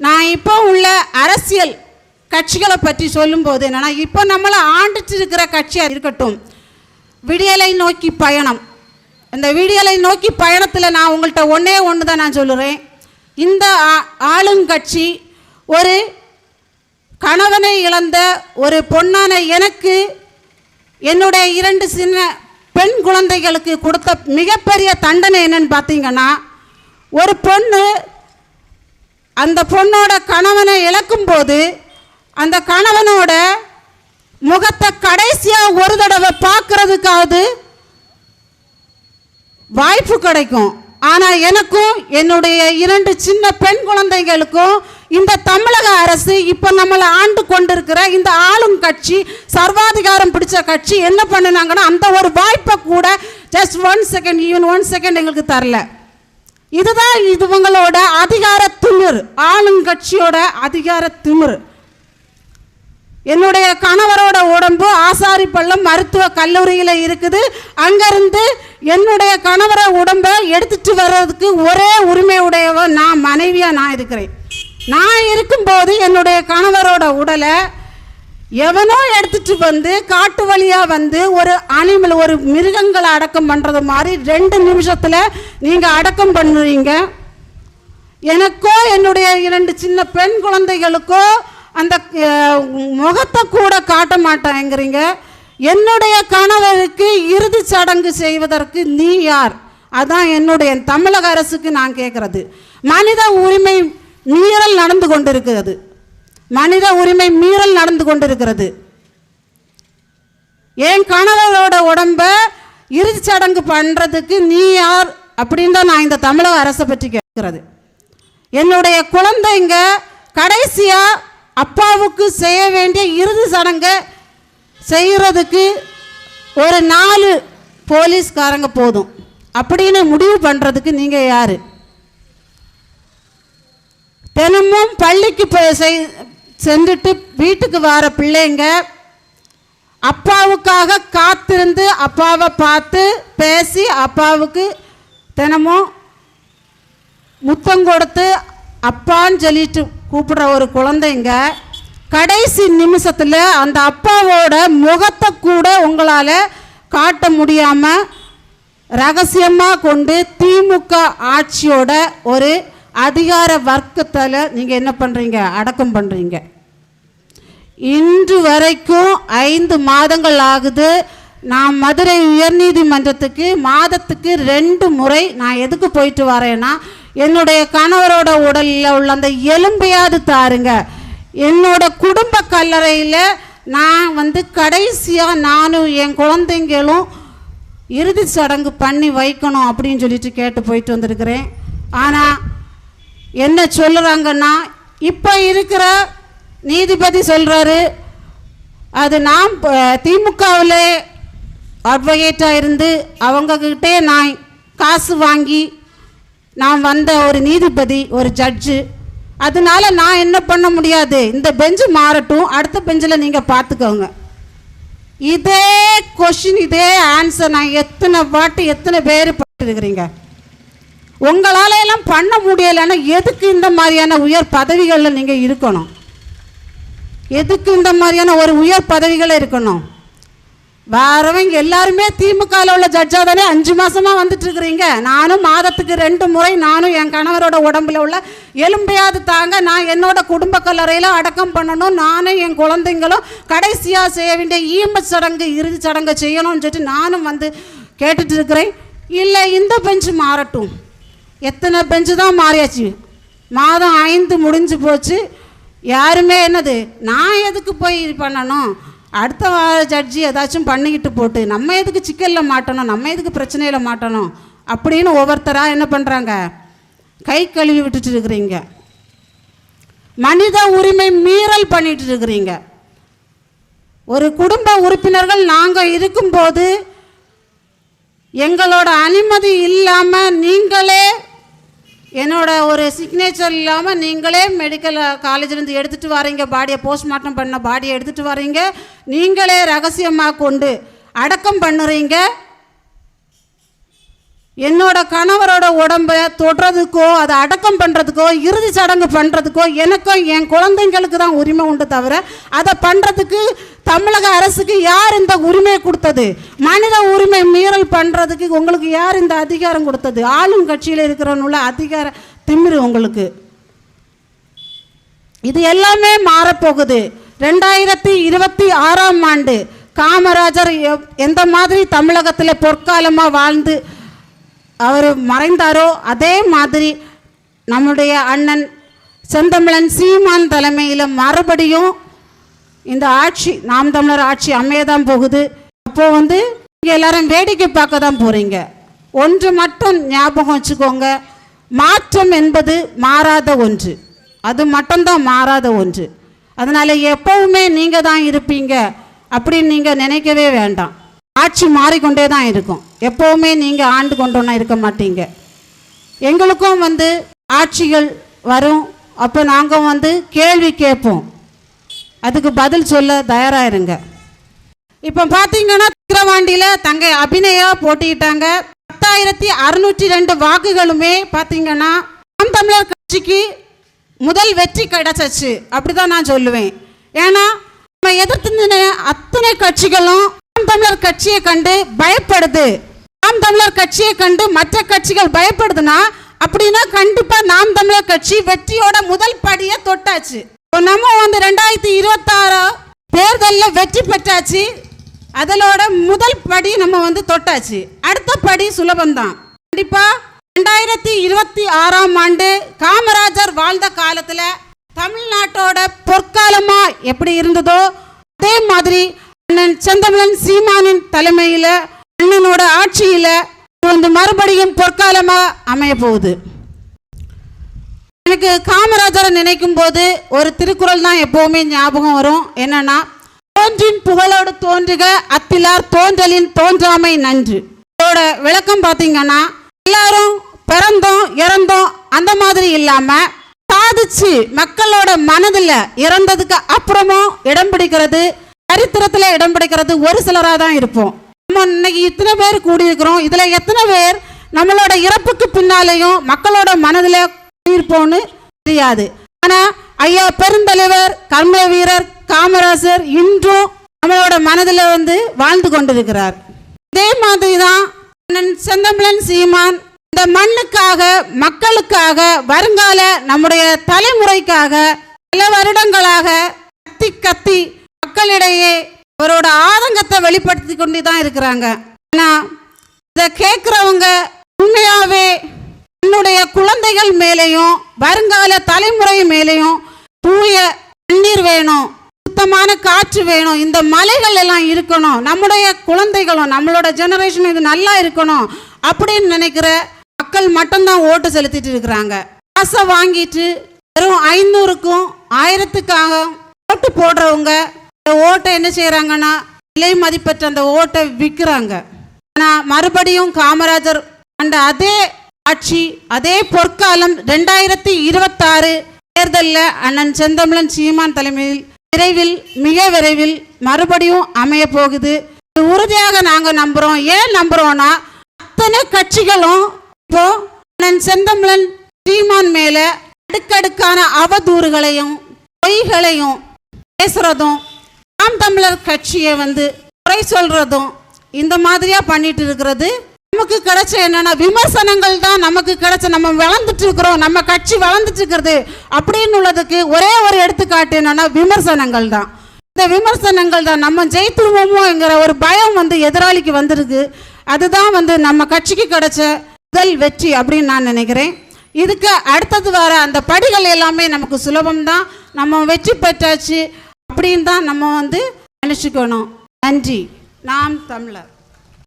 நான் இப்போ உள்ள அரசியல் கட்சிகளை பற்றி சொல்லும்போது என்னென்னா இப்போ நம்மளை ஆண்டுட்டு இருக்கிற கட்சியாக இருக்கட்டும் விடியலை நோக்கி பயணம். இந்த விடியலை நோக்கி பயணத்தில் நான் உங்கள்கிட்ட ஒன்றே ஒன்று தான் நான் சொல்லுறேன். இந்த ஆ- ஆளுங்கட்சி ஒரு கணவனை இழந்த ஒரு பொண்ணான எனக்கு என்னுடைய இரண்டு சின்ன பெண் குழந்தைகளுக்கு கொடுத்த மிகப்பெரிய தண்டனை என்னன்னு பார்த்தீங்கன்னா ஒரு பொண்ணு அந்த பொண்ணோட கணவனை இழக்கும்போது அந்த கணவனோட முகத்தை கடைசியாக ஒரு தடவை பார்க்கறதுக்காவது வாய்ப்பு கிடைக்கும். ஆனால் எனக்கும் என்னுடைய இரண்டு சின்ன பெண் குழந்தைகளுக்கும் இந்த தமிழக அரசு இப்போ நம்மளை ஆண்டு கொண்டிருக்கிற இந்த ஆளும் கட்சி சர்வாதிகாரம் பிடிச்ச கட்சி என்ன பண்ணுனாங்கன்னா அந்த ஒரு வாய்ப்பை கூட just one second even one second எங்களுக்கு தரல. இதுதான் இதுவங்களோட அதிகார திமிர். ஆளுங்கட்சியோட அதிகார திமிர். என்னுடைய கணவரோட உடம்பு ஆசாரி பள்ளம் மருத்துவ கல்லூரியில் இருக்குது. அங்கேருந்து என்னுடைய கணவரை உடம்பை எடுத்துட்டு வர்றதுக்கு ஒரே உரிமையுடையவன் நான் மனைவியாக நான் இருக்கிறேன். நான் இருக்கும்போது என்னுடைய கணவரோட உடலை எவனோ எடுத்துட்டு வந்து காட்டு வழியாக வந்து ஒரு அனிமல் ஒரு மிருகங்களை அடக்கம் பண்ணுறது மாதிரி ரெண்டு நிமிஷத்தில் நீங்கள் அடக்கம் பண்ணுறீங்க. எனக்கோ என்னுடைய இரண்டு சின்ன பெண் குழந்தைகளுக்கோ அந்த முகத்தை கூட காட்ட மாட்டேங்கிறீங்க. என்னுடைய கணவருக்கு இறுதி சடங்கு செய்வதற்கு நீ யார்? அதான் என்னுடைய தமிழக அரசுக்கு நான் கேட்குறது. மனித உரிமை மீறல் நடந்து கொண்டிருக்கிறது. மனித உரிமை மீறல் நடந்து கொண்டிருக்கிறது. என் கணவரோட உடம்ப இறுதி சடங்கு பண்ணுறதுக்கு நீ யார் அப்படின்னு தான் நான் இந்த தமிழக அரசை பற்றி கேட்கிறது. என்னுடைய குழந்தைங்க கடைசியாக அப்பாவுக்கு செய்ய வேண்டிய இறுதி சடங்கை செய்கிறதுக்கு ஒரு நாலு போலீஸ்காரங்க போதும். அப்படின்னு முடிவு பண்ணுறதுக்கு நீங்கள் யார்? தினமும் பள்ளிக்கு போய் செய் சென்றுட்டு வீட்டுக்கு வர பிள்ளைங்க அப்பாவுக்காக காத்திருந்து அப்பாவை பார்த்து பேசி அப்பாவுக்கு தினமும் முத்தம் கொடுத்து அப்பான்னு சொல்லிட்டு கூப்பிடுற ஒரு குழந்தைங்க கடைசி நிமிஷத்தில் அந்த அப்பாவோட முகத்தை கூட உங்களால் காட்ட முடியாமல் ரகசியமாக கொண்டு திமுக ஆட்சியோட ஒரு அதிகார வர்க்கத்தில் நீங்கள் என்ன பண்ணுறீங்க அடக்கம் பண்ணுறீங்க இன்று வரைக்கும் ஐந்து மாதங்கள் ஆகுது. நான் மதுரை உயர்நீதிமன்றத்துக்கு மாதத்துக்கு ரெண்டு முறை நான் எதுக்கு போயிட்டு வரேன்னா என்னுடைய கணவரோட உடலில் உள்ள அந்த எலும்பையாவது தாருங்க. என்னோட குடும்ப கல்லறையில் நான் வந்து கடைசியாக நானும் என் குழந்தைங்களும் இறுதி சடங்கு பண்ணி வைக்கணும் அப்படின்னு சொல்லிட்டு கேட்டு போயிட்டு வந்திருக்கிறேன். ஆனால் என்ன சொல்கிறாங்கன்னா இப்போ இருக்கிற நீதிபதி சொல்கிறாரு அது நாம் திமுகவில் அட்வொகேட்டாக இருந்து அவங்கக்கிட்டே நான் காசு வாங்கி நான் வந்த ஒரு நீதிபதி ஒரு ஜட்ஜு அதனால நான் என்ன பண்ண முடியாது? இந்த பெஞ்சு மாறட்டும் அடுத்த பெஞ்சில் நீங்கள் பார்த்துக்கோங்க இதே கொஷின் இதே ஆன்சர் நான் எத்தனை வாட்டி எத்தனை பேர் பண்ணிருக்கிறீங்க உங்களால எல்லாம் பண்ண முடியலைன்னா எதுக்கு இந்த மாதிரியான உயர் பதவிகளில் நீங்கள் இருக்கணும்? எதுக்கு இந்த மாதிரியான ஒரு உயர் பதவிகள் இருக்கணும்? வரவங்க எல்லாருமே திமுகவில் உள்ள ஜட்ஜாக தானே அஞ்சு மாதமாக வந்துட்டு இருக்கிறீங்க. நானும் மாதத்துக்கு ரெண்டு முறை நானும் என் கணவரோட உடம்புல உள்ள எலும்பையாவது தாங்க நான் என்னோட குடும்ப கல்லறையில் அடக்கம் பண்ணணும். நானும் என் குழந்தைங்களும் கடைசியாக செய்ய வேண்டிய ஈம சடங்கு இறுதி சடங்கு செய்யணும்னு சொல்லிட்டு நானும் வந்து கேட்டுட்டு இருக்கிறேன். இல்லை இந்த பெஞ்சு மாறட்டும். எத்தனை பெஞ்சு தான் மாறியாச்சு? மாதம் ஐந்து முடிஞ்சு போச்சு. யாருமே என்னது? நான் எதுக்கு போய் இது பண்ணணும்? அடுத்த வார ஜட்ஜி ஏதாச்சும் பண்ணிக்கிட்டு போட்டு நம்ம எதுக்கு சிக்கலில் மாட்டணும்? நம்ம எதுக்கு பிரச்சனையில் மாட்டணும்? அப்படின்னு ஒவ்வொருத்தராக என்ன பண்ணுறாங்க கை கழுவி விட்டுட்டு இருக்கிறீங்க. மனித உரிமை மீறல் பண்ணிட்டு இருக்கிறீங்க. ஒரு குடும்ப உறுப்பினர்கள் நாங்கள் இருக்கும்போது எங்களோட அனுமதி இல்லாமல் நீங்களே என்னோட ஒரு சிக்னேச்சர் இல்லாமல் நீங்களே மெடிக்கல் காலேஜ்லேருந்து எடுத்துகிட்டு வரீங்க. பாடியை போஸ்ட்மார்ட்டம் பண்ண பாடியை எடுத்துகிட்டு வரீங்க. நீங்களே ரகசியமாக கொண்டு அடக்கம் பண்ணுறீங்க. என்னோட கணவரோட உடம்ப தொடுறதுக்கோ அதை அடக்கம் பண்ணுறதுக்கோ இறுதி சடங்கு பண்ணுறதுக்கோ எனக்கும் என் குழந்தைங்களுக்கு தான் உரிமை உண்டு தவிர அதை பண்ணுறதுக்கு தமிழக அரசுக்கு யார் இந்த உரிமை கொடுத்தது? மனித உரிமை மீறல் பண்ணுறதுக்கு உங்களுக்கு யார் இந்த அதிகாரம் கொடுத்தது? ஆளும் கட்சியில் இருக்கிறவனுள்ள அதிகார திமிரு உங்களுக்கு. இது எல்லாமே மாறப்போகுது. ரெண்டாயிரத்தி இருபத்தி ஆறாம் ஆண்டு காமராஜர் எந்த மாதிரி தமிழகத்தில் பொற்காலமாக வாழ்ந்து அவர் மறைந்தாரோ அதே மாதிரி நம்முடைய அண்ணன் செந்தமிழன் சீமான் தலைமையில் மறுபடியும் இந்த ஆட்சி நாம் தமிழர் ஆட்சி அமையதான் போகுது. அப்போ வந்து நீங்கள் எல்லாரும் வேடிக்கை பார்க்க தான் போறீங்க. ஒன்று மட்டும் ஞாபகம் வச்சுக்கோங்க. மாற்றம் என்பது மாறாத ஒன்று. அது மட்டும்தான் மாறாத ஒன்று. அதனால எப்பவுமே நீங்க தான் இருப்பீங்க அப்படின்னு நீங்க நினைக்கவே வேண்டாம். ஆட்சி மாறிக்கொண்டே தான் இருக்கும். எப்பவுமே நீங்க ஆண்டு கொண்டோன்னா இருக்க மாட்டீங்க. எங்களுக்கும் வந்து ஆட்சிகள் வரும். அப்போ நாங்கள் வந்து கேள்வி கேட்போம். அதுக்கு பதில் சொல்ல தயாராயிருங்க. இப்போ பார்த்தீங்கன்னா விக்கிரவாண்டியில் தங்கை அபிநயா போட்டியிட்டாங்க. பத்தாயிரத்தி அறுநூற்றி ரெண்டு வாக்குகளுமே பார்த்தீங்கன்னா நாம் தமிழர் கட்சிக்கு முதல் வெற்றி கிடைச்சிச்சு. அப்படிதான் நான் சொல்லுவேன். ஏன்னா நம்ம எதிர்த்து அத்தனை கட்சிகளும் நாம் தமிழர் கட்சியை கண்டு பயப்படுது. நாம் தமிழர் கட்சியை கண்டு மற்ற கட்சிகள் பயப்படுதுன்னா அப்படின்னா கண்டிப்பாக நாம் தமிழர் கட்சி வெற்றியோட முதல் படியை தொட்டாச்சு. இப்போ நம்ம வந்து ரெண்டாயிரத்தி இருபத்தாறு தேர்தலில் வெற்றி பெற்றாச்சு. அதனோட முதல் படி நம்ம வந்து தொட்டாச்சு. அடுத்த படி சுலபம்தான். கண்டிப்பா ரெண்டாயிரத்தி இருபத்தி ஆறாம் ஆண்டு காமராஜர் வாழ்ந்த காலத்துல தமிழ்நாட்டோட பொற்காலமா எப்படி இருந்ததோ அதே மாதிரி அண்ணன் செந்தமிழன் சீமானின் தலைமையில அண்ணனோட ஆட்சியில வந்து மறுபடியும் பொற்காலமா அமைய போகுது. எனக்கு காமராஜரை நினைக்கும் போது ஒரு திருக்குறள் தான் எப்பவுமே ஞாபகம் வரும். என்னன்னா தோன்றின் புகழோடு தோன்றுக அத்திலார் தோன்றலின் தோன்றாமை நன்று. இதோட விளக்கம் பார்த்தீங்கன்னா எல்லாரும் பிறந்தோம் இறந்தோம் அந்த மாதிரி இல்லாம சாதிச்சு மக்களோட மனதில் இறந்ததுக்கு அப்புறமும் இடம் பிடிக்கிறது சரித்திரத்தில் இடம் பிடிக்கிறது ஒரு சிலராக தான் இருப்போம். நம்ம இன்னைக்கு இத்தனை பேர் கூடியிருக்கிறோம். இதில் எத்தனை பேர் நம்மளோட இறப்புக்கு பின்னாலேயும் மக்களோட மனதில் இருப்போம்னு தெரியாது. ஆனா ஐயா பெருந்தலைவர் கர்ம வீரர் காமராசர் இன்றும் நம்மளோட மனதில் வந்து வாழ்ந்து கொண்டிருக்கிறார். இதே மாதிரி தான் அண்ணன் செந்தமிழன் சீமான் இந்த மண்ணுக்காக மக்களுக்காக வருங்கால நம்முடைய தலைமுறைக்காக பல வருடங்களாக கத்தி கத்தி மக்களிடையே அவரோட ஆதங்கத்தை வெளிப்படுத்தி கொண்டு தான் இருக்கிறாங்க. ஆனால் இதை கேட்குறவங்க மக்கள் மேலேயும் வருங்கால தலைமுறை மேலேயும் தூய தண்ணீர் வேணும் சுத்தமான காற்று வேணும் இந்த மலைகள் எல்லாம் இருக்கணும் நம்முடைய குழந்தைகளும் நம்மளோட ஜெனரேஷன் இது நல்லா இருக்கணும் அப்படின்னு நினைக்கிற மக்கள் மட்டும்தான் ஓட்டு செலுத்திட்டு இருக்கிறாங்க. காசை வாங்கிட்டு வெறும் ஐநூறுக்கும் ஆயிரத்துக்காக ஓட்டு போடுறவங்க ஓட்டை என்ன செய்கிறாங்கன்னா விலை மதிப்பற்ற அந்த ஓட்டை விற்கிறாங்க. ஆனால் மறுபடியும் காமராஜர் அந்த அதே ஆட்சி அதே பொற்காலம் ரெண்டாயிரத்தி இருபத்தாறு தேர்தலில் அண்ணன் செந்தமிழன் சீமான் தலைமையில் விரைவில் மிக விரைவில் மறுபடியும் அமைய போகுது. இது உறுதியாக நாங்கள் நம்புகிறோம் ஏன் நம்புகிறோன்னா அத்தனை கட்சிகளும் இப்போ அண்ணன் செந்தமிழன் சீமான் மேலே அடுக்கடுக்கான அவதூறுகளையும் பொய்களையும் பேசுறதும் நாம் தமிழர் கட்சியை வந்து குறை சொல்றதும் இந்த மாதிரியா பண்ணிட்டு இருக்கிறது. நமக்கு கிடைச்ச என்னன்னா விமர்சனங்கள் தான் நமக்கு கிடைச்ச நம்ம வளர்ந்துட்டு இருக்கிறோம் நம்ம கட்சி வளர்ந்துட்டு இருக்கிறது அப்படின்னு உள்ளதுக்கு ஒரே ஒரு எடுத்துக்காட்டு என்னன்னா விமர்சனங்கள் தான். இந்த விமர்சனங்கள் தான் நம்ம ஜெயித்துருவோமோங்கிற ஒரு பயம் வந்து எதிராளிக்கு வந்திருக்கு. அதுதான் வந்து நம்ம கட்சிக்கு கிடைச்ச முதல் வெற்றி அப்படின்னு நான் நினைக்கிறேன். இதுக்கு அடுத்தது வர அந்த படிகள் எல்லாமே நமக்கு சுலபம்தான் நம்ம வெற்றி பெற்றாச்சு அப்படின்னு தான் நம்ம வந்து நினச்சிக்கணும். நன்றி. நாம் தமிழர்.